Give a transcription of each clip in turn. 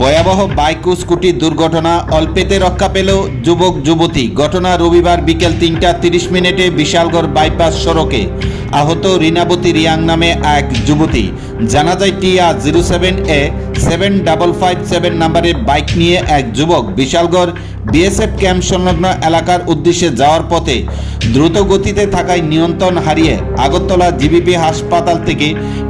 ভয়াবহ বাইক ও স্কুটি দুর্ঘটনা অল্পেতে রক্ষা পেল যুবক যুবতী ঘটনা রবিবার বিকেল তিনটা তিরিশ মিনিটে বিশালগড় বাইপাস সড়কে। আহত রিনাবতী রিয়াং নামে এক যুবতী। জানা যায় টিয়া zero seven A seven double five seven নাম্বারের বাইক নিয়ে এক যুবক বিশালগড় বিএসএফ ক্যাম্প সংলগ্ন এলাকার উদ্দেশ্যে যাওয়ার পথে দ্রুত গতিতে থাকায় নিয়ন্ত্রণ হারিয়ে আগরতলা জিবিপি হাসপাতাল থেকে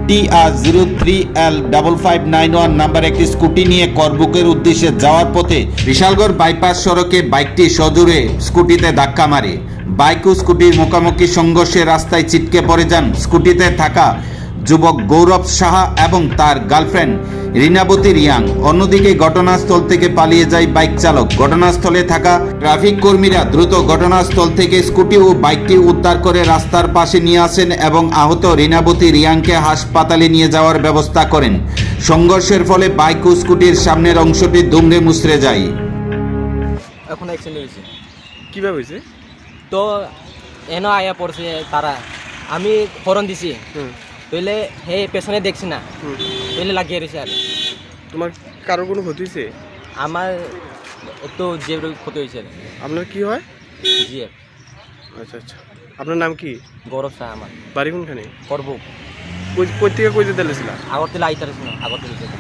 T R zero three L double five nine one number একটি স্কুটি নিয়ে করবুকের উদ্দেশ্যে যাওয়ার পথে বিশালগড় বাইপাস সড়কে বাইকটি সজোরে স্কুটিতে ধাক্কা মারে। বাইক ও স্কুটির মুখোমুখি সংঘর্ষে রাস্তায় ছিটকে পড়ে যান স্কুটিতে থাকা যুবক গৌরব সাহা এবং তার গার্লফ্রেন্ড রিনাবতী রিয়াং। অন্যদিকে ঘটনাস্থল থেকে পালিয়ে যায় বাইক চালক। ঘটনাস্থলে থাকা ট্রাফিক কর্মীরা দ্রুত ঘটনাস্থল থেকে স্কুটি ও বাইকটি উদ্ধার করে রাস্তার পাশে নিয়ে আসেন এবং আহত রিনাবতী রিয়াংকে হাসপাতালে নিয়ে যাওয়ার ব্যবস্থা করেন। সংঘর্ষের ফলে বাইক ও স্কুটির সামনের অংশটি দুমড়ে মুচড়ে যায়। এখন অ্যাক্সিডেন্ট হয়েছে। কীভাবে হয়েছে? তো এনে আয়া পড়ছে তারা। আমি হরণ দিছি। তইলে হে পেছনে দেখছি না। তইলে লাগিয়ে রয়েছে আর। তোমার কারোর কোনো ক্ষতি হয়েছে? আমার একটু যে ক্ষতি হয়েছে। আপনার কি হয়? জিএফ। আচ্ছা আচ্ছা। আপনার নাম কি? গৌরব শাহ আমার। বাড়ি কোনখানে? করব। কই কই যেতে লেছিল আগরতলা আইতার ছিল আগরতলা থেকে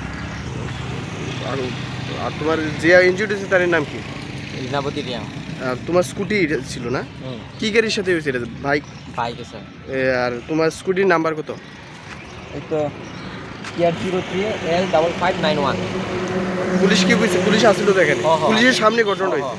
আর তোমার যে হয়েছে তার নাম কি? লীনাবতী রিয়াং। আর তোমার স্কুটি ছিল না? কি গাড়ির সাথে হয়েছে এটা বাইক বাইক স্যার আর তোমার স্কুটির নাম্বার কত? এই তো TR zero three L double five nine one police কি কইছে? পুলিশ আসছিল তো এখানে। পুলিশের সামনে ঘটনা। হয়েছে?